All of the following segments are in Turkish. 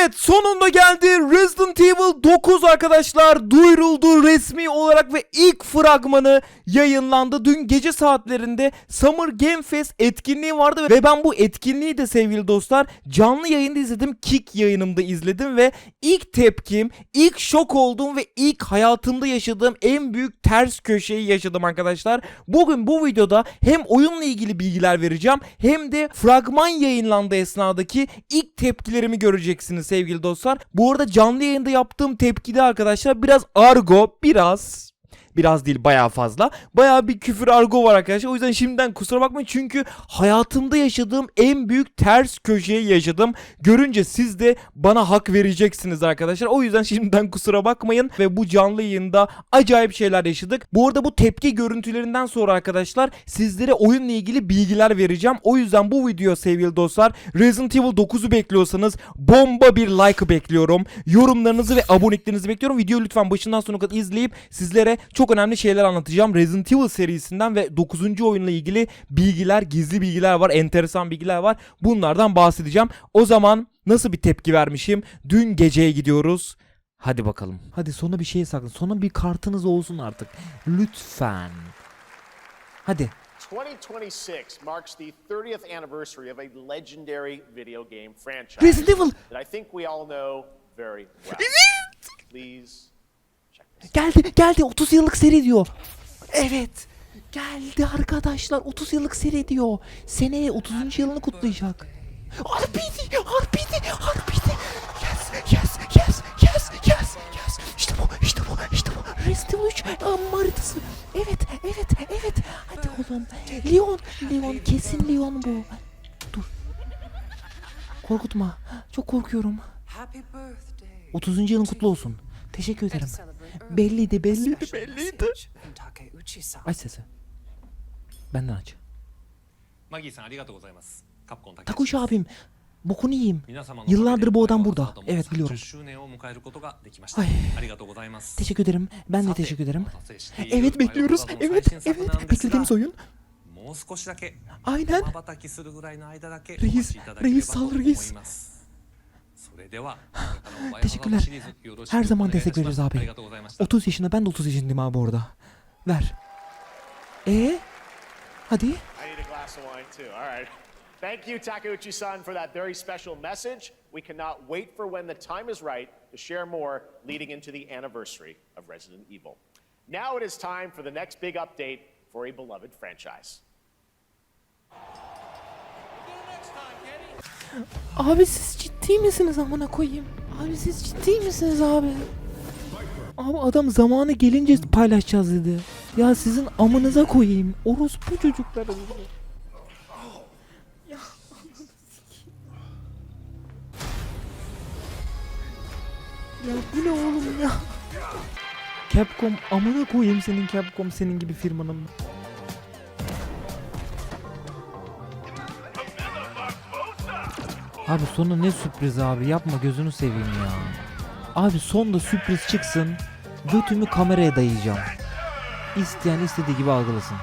Evet sonunda geldi Resident Evil 9 arkadaşlar duyuruldu resmi olarak ve ilk fragmanı yayınlandı. Dün gece saatlerinde Summer Game Fest etkinliği vardı ve ben bu etkinliği de sevgili dostlar canlı yayında izledim. Kick yayınımda izledim ve ilk tepkim, ilk şok olduğum ve ilk hayatımda yaşadığım en büyük ters köşeyi yaşadım arkadaşlar. Bugün bu videoda hem oyunla ilgili bilgiler vereceğim hem de fragman yayınlandığı esnadaki ilk tepkilerimi göreceksiniz sevgili dostlar. Bu arada canlı yayında yaptığım tepkide arkadaşlar biraz argo, biraz Biraz değil bayağı fazla. Bayağı bir küfür argo var arkadaşlar. O yüzden şimdiden kusura bakmayın. Çünkü hayatımda yaşadığım en büyük ters köşeyi yaşadım. Görünce siz de bana hak vereceksiniz arkadaşlar. O yüzden şimdiden kusura bakmayın. Ve bu canlı yayında acayip şeyler yaşadık. Bu arada bu tepki görüntülerinden sonra arkadaşlar sizlere oyunla ilgili bilgiler vereceğim. O yüzden bu video sevgili dostlar Resident Evil 9'u bekliyorsanız bomba bir like bekliyorum. Yorumlarınızı ve aboneliklerinizi bekliyorum. Videoyu lütfen başından sonuna kadar izleyip sizlere çok önemli şeyler anlatacağım. Resident Evil serisinden ve 9. oyunla ilgili bilgiler, gizli bilgiler var, enteresan bilgiler var. Bunlardan bahsedeceğim. O zaman nasıl bir tepki vermişim? Dün geceye gidiyoruz. Hadi bakalım. Hadi sona bir şey sakın. Sona bir kartınız olsun artık. Lütfen. Hadi. 2026 marks the 30th anniversary of a legendary video game franchise Resident Evil. that I think we all know very well. Please. Geldi geldi 30 yıllık seri diyor. Evet. Geldi arkadaşlar 30 yıllık seri diyor. Seneye 30. yılını kutlayacak. RPG, RPG, RPG. Yes, yes, yes, yes, yes, yes. İşte bu, işte bu, işte bu. Resident Evil 3 am, haritası. Evet, evet, evet. Hadi oğlum. Leon, Leon, kesin Leon bu. Dur. Korkutma. Çok korkuyorum. Happy birthday. 30. yılın kutlu olsun. Teşekkür ederim. Belliydi, belliydi, belliydi. Aç sesi. Benden aç. Takuş abim, bokunu yiyeyim. Yıllardır bu adam burada. Evet biliyorum. Ay. Teşekkür ederim. Ben de teşekkür ederim. Evet bekliyoruz. Evet, evet. Beklediğimiz oyun. Aynen. Reis, reis sal reis. Teşekkürler. Her zaman destek veririz abi. 30 yaşında ben de 30 yaşındayım abi orada. Ver. Ee? Hadi. Thank you, Takeuchi-san, for that very special message. We cannot wait for when the time is right to share more leading into the anniversary of Resident Evil. Now it is time for the next big update for a beloved franchise. Abi siz ciddi misiniz amına koyayım? Abi siz ciddi misiniz abi? Abi adam zamanı gelince paylaşacağız dedi. Ya sizin amınıza koyayım. Orospu çocukları dedi. Ya, ya bu ne oğlum ya? Capcom amına koyayım senin Capcom senin gibi firmanın. Abi sonu ne sürpriz abi yapma gözünü seveyim ya. Abi sonda sürpriz çıksın. Götümü kameraya dayayacağım. İsteyen istediği gibi algılasın.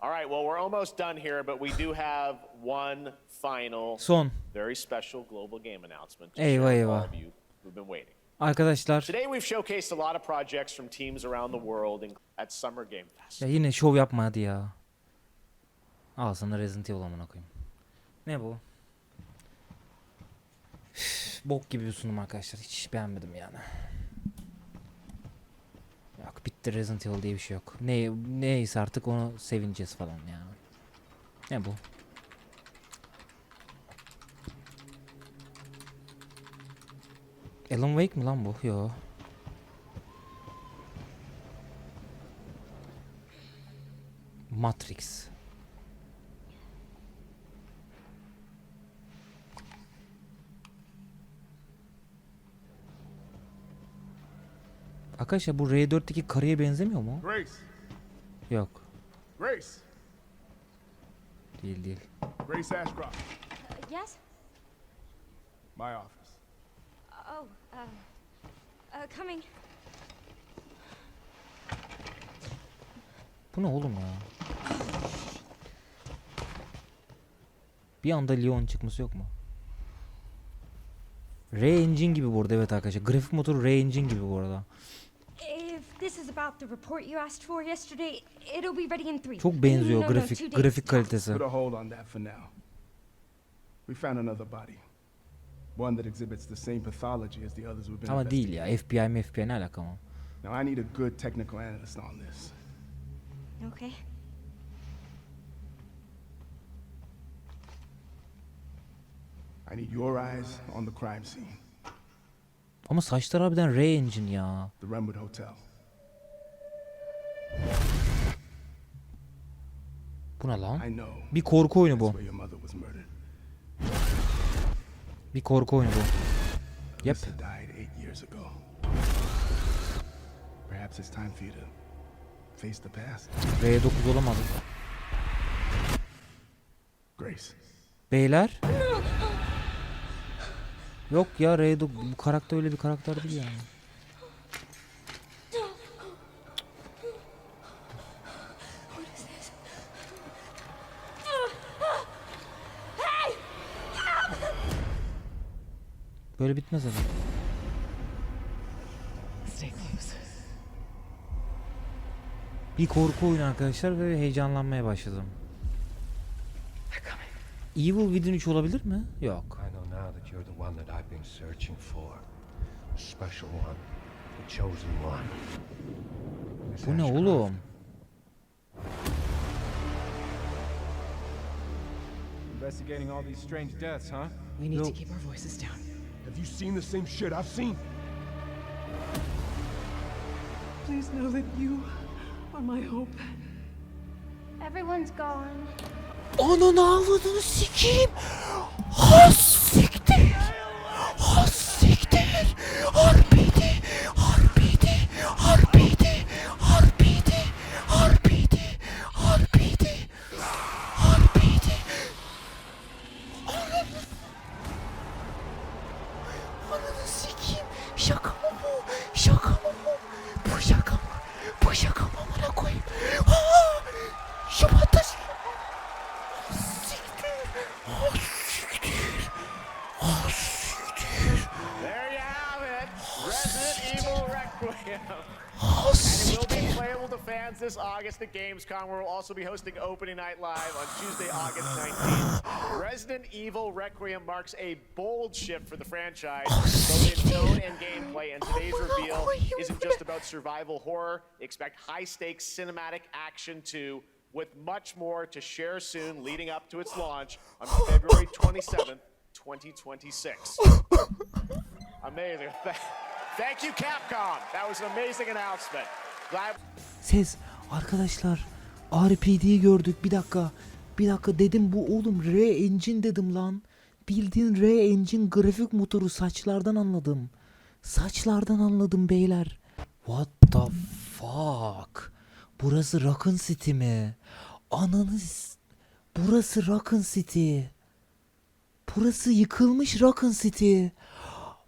All right, well, we're almost done here, but we do have one final, Son. very special global game announcement to Eyvah, share with all eyvah. of you who've been waiting. Arkadaşlar Today, we've showcased a lot of projects from teams around the world in- at Summer Game Fest. ya yine şov yapma hadi ya. Al sana Resident Evil amına koyayım. Ne bu? Üf, Bok gibi bir sunum arkadaşlar. Hiç beğenmedim yani. Yok bitti Resident Evil diye bir şey yok. Ne neyse artık onu sevineceğiz falan yani. Ne bu? Alan Wake mi lan bu? Yo. Matrix. Arkadaşlar bu R4'teki karıya benzemiyor mu? Grace, Yok. Grace, Değil değil. Grace Ashcroft, Yes? my office. Oh, uh, uh, coming. Bu ne oğlum ya? Bir anda Leon çıkması yok mu? R-Engine gibi bu arada evet arkadaşlar. Grafik motoru R-Engine gibi bu arada. This is about the report you asked for yesterday, it'll be ready in three. Çok benziyor No, no, no, two grafik grafik kalitesi. Put a hold on that for now. We found another body. One that exhibits the same pathology as the others we've been Ama değil ya. FBI mi FBI ne alaka ama? Now, I need a good technical analyst on this. Okay. I need your eyes on the crime scene, Ama saçlar harbiden R-Engine ya. the Renwood Hotel. Bu ne lan? Bir korku oyunu bu. Bir korku oyunu bu. Yep. Alyssa died eight years ago. Perhaps it's time for you to face the past. R9 olamadı. Grace. Beyler. Yok ya R9 bu karakter öyle bir karakter değil yani. Böyle bitmez adam. Bir korku oyunu arkadaşlar ve heyecanlanmaya başladım. Evil Within 3 olabilir mi? Yok. I know now that you're the one that I've been searching for. The special one. The chosen one. Miss Bu ne oğlum? Investigating all these strange deaths, huh? We need to keep our voices down. Have you seen the same shit I've seen? Please know that you are my hope. Everyone's gone. Ananı avladını sikeyim. Ha playable to fans this August at Gamescom, where we'll also be hosting Opening Night Live on Tuesday, August 19th. Resident Evil Requiem marks a bold shift for the franchise, both in tone and gameplay, and today's reveal isn't just about survival horror. Expect high stakes cinematic action too, with much more to share soon leading up to its launch on February 27th, 2026. Amazing. Thank you, Capcom. That was an amazing announcement. Glad. Ses arkadaşlar RPD'yi gördük. Bir dakika bir dakika dedim bu oğlum R engine dedim lan. Bildiğin R engine grafik motoru saçlardan anladım. Saçlardan anladım beyler. What the fuck? Burası Raccoon City mi? Ananı s- burası Raccoon City. Burası yıkılmış Raccoon City.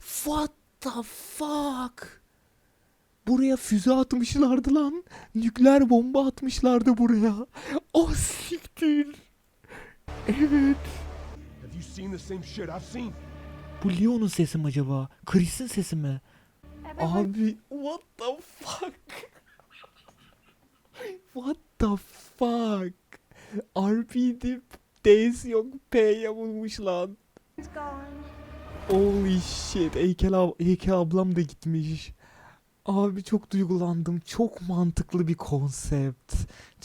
What the fuck Buraya füze atmışlardı lan. Nükleer bomba atmışlardı buraya. Oh siktir. Evet. Have you seen the same shit I've seen? Bu Leon'un sesi mi acaba? Chris'in sesi mi? Abi what the fuck? what the fuck? RPD D'si yok P'ye vurmuş lan. Holy shit. Heykel, ab- heykel ablam da gitmiş. Abi çok duygulandım. Çok mantıklı bir konsept.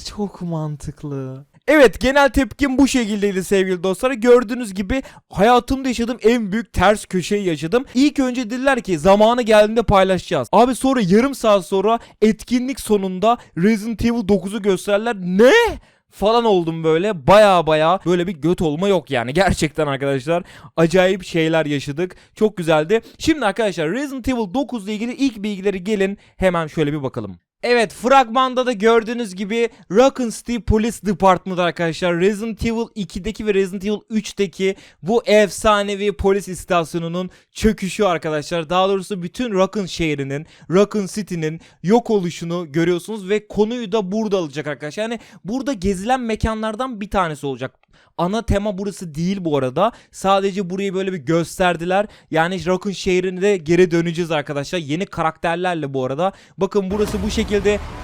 Çok mantıklı. Evet genel tepkim bu şekildeydi sevgili dostlar. Gördüğünüz gibi hayatımda yaşadığım en büyük ters köşeyi yaşadım. İlk önce dediler ki zamanı geldiğinde paylaşacağız. Abi sonra yarım saat sonra etkinlik sonunda Resident Evil 9'u gösterdiler. Ne? Falan oldum böyle. Baya baya böyle bir göt olma yok yani. Gerçekten arkadaşlar acayip şeyler yaşadık. Çok güzeldi. Şimdi arkadaşlar Resident Evil 9 ile ilgili ilk bilgileri gelin hemen şöyle bir bakalım. Evet fragmanda da gördüğünüz gibi City Police Department arkadaşlar Resident Evil 2'deki ve Resident Evil 3'teki bu efsanevi polis istasyonunun çöküşü arkadaşlar. Daha doğrusu bütün Raccoon şehrinin, Raccoon City'nin yok oluşunu görüyorsunuz ve konuyu da burada alacak arkadaşlar. Yani burada gezilen mekanlardan bir tanesi olacak. Ana tema burası değil bu arada. Sadece burayı böyle bir gösterdiler. Yani Raccoon şehrine de geri döneceğiz arkadaşlar. Yeni karakterlerle bu arada. Bakın burası bu şekilde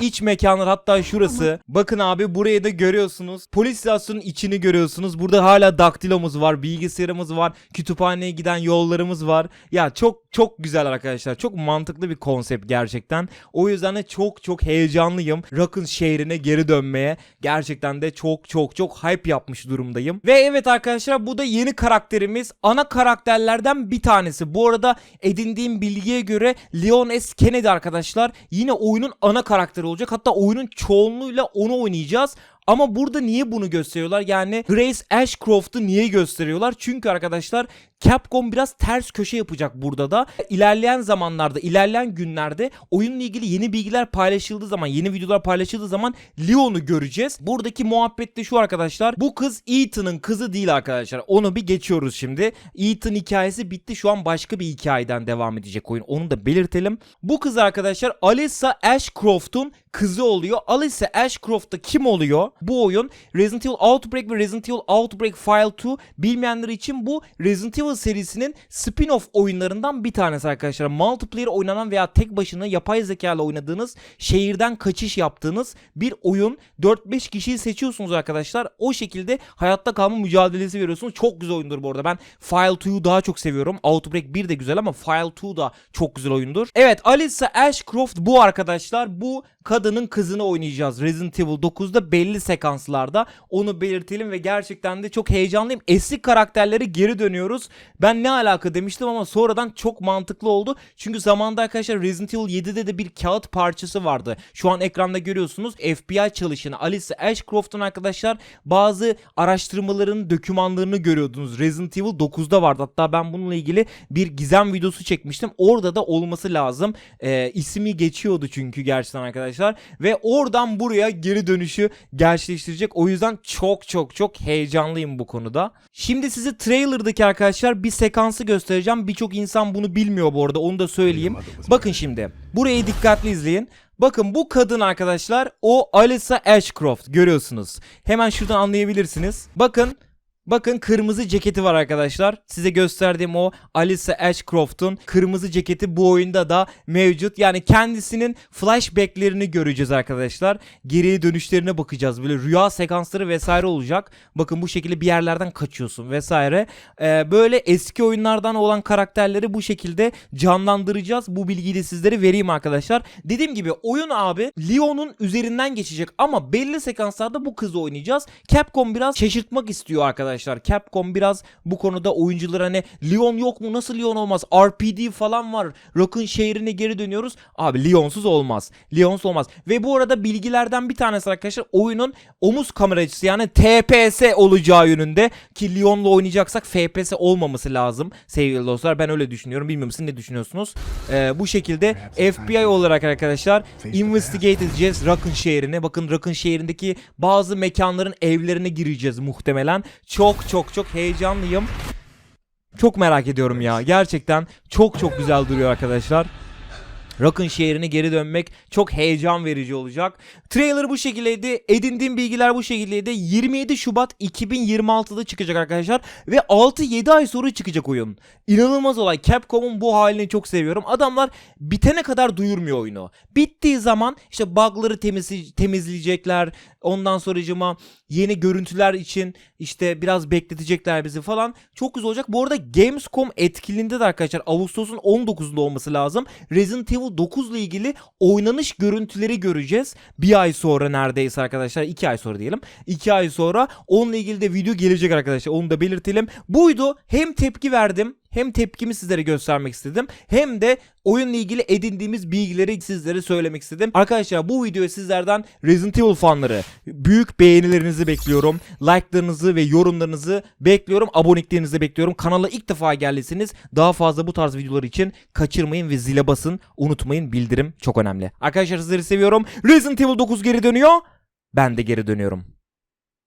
iç mekanlar hatta şurası. Bakın abi burayı da görüyorsunuz. Polis istasyonunun içini görüyorsunuz. Burada hala daktilomuz var, bilgisayarımız var, kütüphaneye giden yollarımız var. Ya çok çok güzel arkadaşlar. Çok mantıklı bir konsept gerçekten. O yüzden de çok çok heyecanlıyım. Raccoon şehrine geri dönmeye. Gerçekten de çok çok çok hype yapmış durumdayım. Ve evet arkadaşlar bu da yeni karakterimiz. Ana karakterlerden bir tanesi. Bu arada edindiğim bilgiye göre Leon S. Kennedy arkadaşlar yine oyunun ana karakteri olacak. Hatta oyunun çoğunluğuyla onu oynayacağız. Ama burada niye bunu gösteriyorlar? Yani Grace Ashcroft'u niye gösteriyorlar? Çünkü arkadaşlar Capcom biraz ters köşe yapacak burada da. İlerleyen zamanlarda, ilerleyen günlerde oyunla ilgili yeni bilgiler paylaşıldığı zaman, yeni videolar paylaşıldığı zaman Leon'u göreceğiz. Buradaki muhabbet de şu arkadaşlar. Bu kız Ethan'ın kızı değil arkadaşlar. Onu bir geçiyoruz şimdi. Ethan hikayesi bitti. Şu an başka bir hikayeden devam edecek oyun. Onu da belirtelim. Bu kız arkadaşlar Alyssa Ashcroft'un kızı oluyor. Alyssa Ashcroft da kim oluyor? Bu oyun Resident Evil Outbreak ve Resident Evil Outbreak File 2 bilmeyenler için bu Resident Evil serisinin spin-off oyunlarından bir tanesi arkadaşlar. Multiplayer oynanan veya tek başına yapay zeka ile oynadığınız şehirden kaçış yaptığınız bir oyun. 4-5 kişiyi seçiyorsunuz arkadaşlar. O şekilde hayatta kalma mücadelesi veriyorsunuz. Çok güzel oyundur bu arada. Ben File 2'yu daha çok seviyorum. Outbreak 1 de güzel ama File 2 da çok güzel oyundur. Evet Alyssa Ashcroft bu arkadaşlar. Bu kadının kızını oynayacağız Resident Evil 9'da belli sekanslarda. Onu belirtelim ve gerçekten de çok heyecanlıyım. Eski karakterleri geri dönüyoruz. Ben ne alaka demiştim ama sonradan çok mantıklı oldu. Çünkü zamanda arkadaşlar Resident Evil 7'de de bir kağıt parçası vardı. Şu an ekranda görüyorsunuz FBI çalışanı Alice Ashcroft'un arkadaşlar bazı araştırmaların dokümanlarını görüyordunuz. Resident Evil 9'da vardı. Hatta ben bununla ilgili bir gizem videosu çekmiştim. Orada da olması lazım. Ee, ismi geçiyordu çünkü gerçekten arkadaşlar. Ve oradan buraya geri dönüşü gerçekleştirecek. O yüzden çok çok çok heyecanlıyım bu konuda. Şimdi size trailer'daki arkadaşlar bir sekansı göstereceğim. Birçok insan bunu bilmiyor bu arada. Onu da söyleyeyim. Bakın şimdi. Burayı dikkatli izleyin. Bakın bu kadın arkadaşlar o Alyssa Ashcroft görüyorsunuz. Hemen şuradan anlayabilirsiniz. Bakın Bakın kırmızı ceketi var arkadaşlar. Size gösterdiğim o Alyssa Ashcroft'un kırmızı ceketi bu oyunda da mevcut. Yani kendisinin flashbacklerini göreceğiz arkadaşlar. Geriye dönüşlerine bakacağız. Böyle rüya sekansları vesaire olacak. Bakın bu şekilde bir yerlerden kaçıyorsun vesaire. Ee, böyle eski oyunlardan olan karakterleri bu şekilde canlandıracağız. Bu bilgiyi de sizlere vereyim arkadaşlar. Dediğim gibi oyun abi Leon'un üzerinden geçecek ama belli sekanslarda bu kızı oynayacağız. Capcom biraz şaşırtmak istiyor arkadaşlar. Capcom biraz bu konuda oyuncular hani Leon yok mu nasıl Leon olmaz RPD falan var. Rock'ın şehrine geri dönüyoruz. Abi Leon'suz olmaz. Leon'suz olmaz. Ve bu arada bilgilerden bir tanesi arkadaşlar oyunun omuz kamera açısı yani TPS olacağı yönünde ki Leon'la oynayacaksak FPS olmaması lazım sevgili dostlar. Ben öyle düşünüyorum. Bilmiyorum siz ne düşünüyorsunuz? Ee, bu şekilde FBI olarak arkadaşlar investigate edeceğiz Rock'ın şehrine. Bakın Rock'ın şehrindeki bazı mekanların evlerine gireceğiz muhtemelen. Çok çok çok heyecanlıyım. Çok merak ediyorum ya. Gerçekten çok çok güzel duruyor arkadaşlar. Rock'ın şehrine geri dönmek çok heyecan verici olacak. Trailer bu şekildeydi. Edindiğim bilgiler bu şekildeydi. 27 Şubat 2026'da çıkacak arkadaşlar. Ve 6-7 ay sonra çıkacak oyun. İnanılmaz olay. Capcom'un bu halini çok seviyorum. Adamlar bitene kadar duyurmuyor oyunu. Bittiği zaman işte bug'ları temizle- temizleyecekler. Ondan sonracıma yeni görüntüler için işte biraz bekletecekler bizi falan. Çok güzel olacak. Bu arada Gamescom etkinliğinde de arkadaşlar Ağustos'un 19'unda olması lazım. Resident Evil 9 ile ilgili oynanış görüntüleri göreceğiz. Bir ay sonra neredeyse arkadaşlar. 2 ay sonra diyelim. 2 ay sonra onunla ilgili de video gelecek arkadaşlar. Onu da belirtelim. Buydu. Hem tepki verdim hem tepkimi sizlere göstermek istedim hem de oyunla ilgili edindiğimiz bilgileri sizlere söylemek istedim. Arkadaşlar bu videoyu sizlerden Resident Evil fanları büyük beğenilerinizi bekliyorum. Like'larınızı ve yorumlarınızı bekliyorum. Aboneliklerinizi bekliyorum. Kanala ilk defa geldiyseniz daha fazla bu tarz videolar için kaçırmayın ve zile basın. Unutmayın bildirim çok önemli. Arkadaşlar sizleri seviyorum. Resident Evil 9 geri dönüyor. Ben de geri dönüyorum.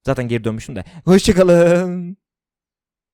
Zaten geri dönmüşüm de. Hoşçakalın.